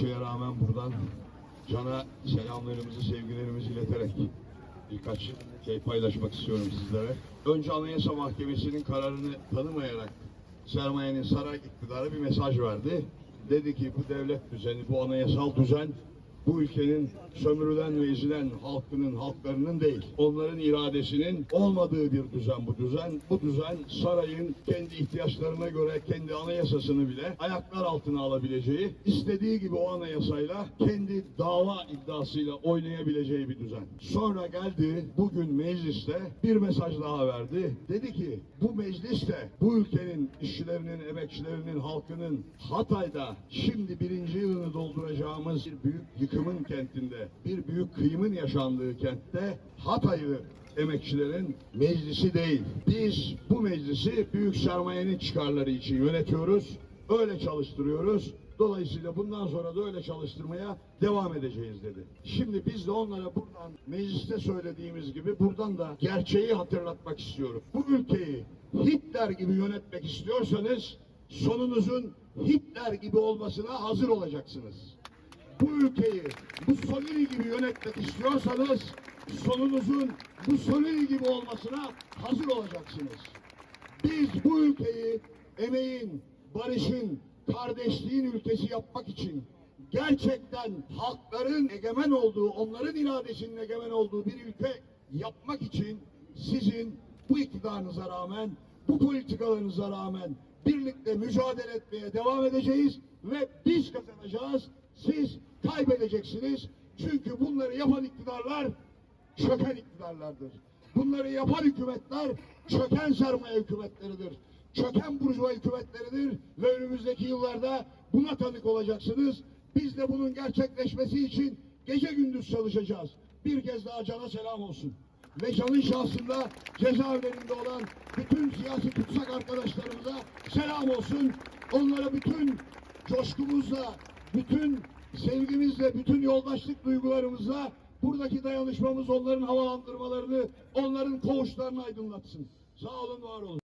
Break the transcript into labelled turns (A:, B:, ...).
A: şeye rağmen buradan Can'a selamlarımızı, sevgilerimizi ileterek birkaç şey paylaşmak istiyorum sizlere. Önce Anayasa Mahkemesi'nin kararını tanımayarak sermayenin saray iktidarı bir mesaj verdi. Dedi ki bu devlet düzeni, bu anayasal düzen bu ülkenin sömürülen ve ezilen halkının, halklarının değil, onların iradesinin olmadığı bir düzen bu düzen. Bu düzen sarayın kendi ihtiyaçlarına göre kendi anayasasını bile ayaklar altına alabileceği, istediği gibi o anayasayla kendi dava iddiasıyla oynayabileceği bir düzen. Sonra geldi bugün mecliste bir mesaj daha verdi. Dedi ki bu mecliste bu ülkenin işçilerinin, emekçilerinin, halkının Hatay'da şimdi birinci yılını dolduracağımız bir büyük yıkımın kentinde, bir büyük kıyımın yaşandığı kentte Hatay'ı emekçilerin meclisi değil. Biz bu meclisi büyük sermayenin çıkarları için yönetiyoruz. Öyle çalıştırıyoruz. Dolayısıyla bundan sonra da öyle çalıştırmaya devam edeceğiz dedi. Şimdi biz de onlara buradan mecliste söylediğimiz gibi buradan da gerçeği hatırlatmak istiyorum. Bu ülkeyi Hitler gibi yönetmek istiyorsanız sonunuzun Hitler gibi olmasına hazır olacaksınız bu ülkeyi Mussolini gibi yönetmek istiyorsanız sonunuzun Mussolini gibi olmasına hazır olacaksınız. Biz bu ülkeyi emeğin, barışın, kardeşliğin ülkesi yapmak için gerçekten halkların egemen olduğu, onların iradesinin egemen olduğu bir ülke yapmak için sizin bu iktidarınıza rağmen, bu politikalarınıza rağmen birlikte mücadele etmeye devam edeceğiz ve biz kazanacağız. Siz kaybedeceksiniz. Çünkü bunları yapan iktidarlar çöken iktidarlardır. Bunları yapan hükümetler çöken sermaye hükümetleridir. Çöken burjuva hükümetleridir ve önümüzdeki yıllarda buna tanık olacaksınız. Biz de bunun gerçekleşmesi için gece gündüz çalışacağız. Bir kez daha cana selam olsun. Ve canın şahsında cezaevlerinde olan bütün siyasi tutsak arkadaşlarımıza selam olsun. Onlara bütün coşkumuzla, bütün sevgimizle, bütün yoldaşlık duygularımızla buradaki dayanışmamız onların havalandırmalarını, onların koğuşlarını aydınlatsın. Sağ olun, var olun.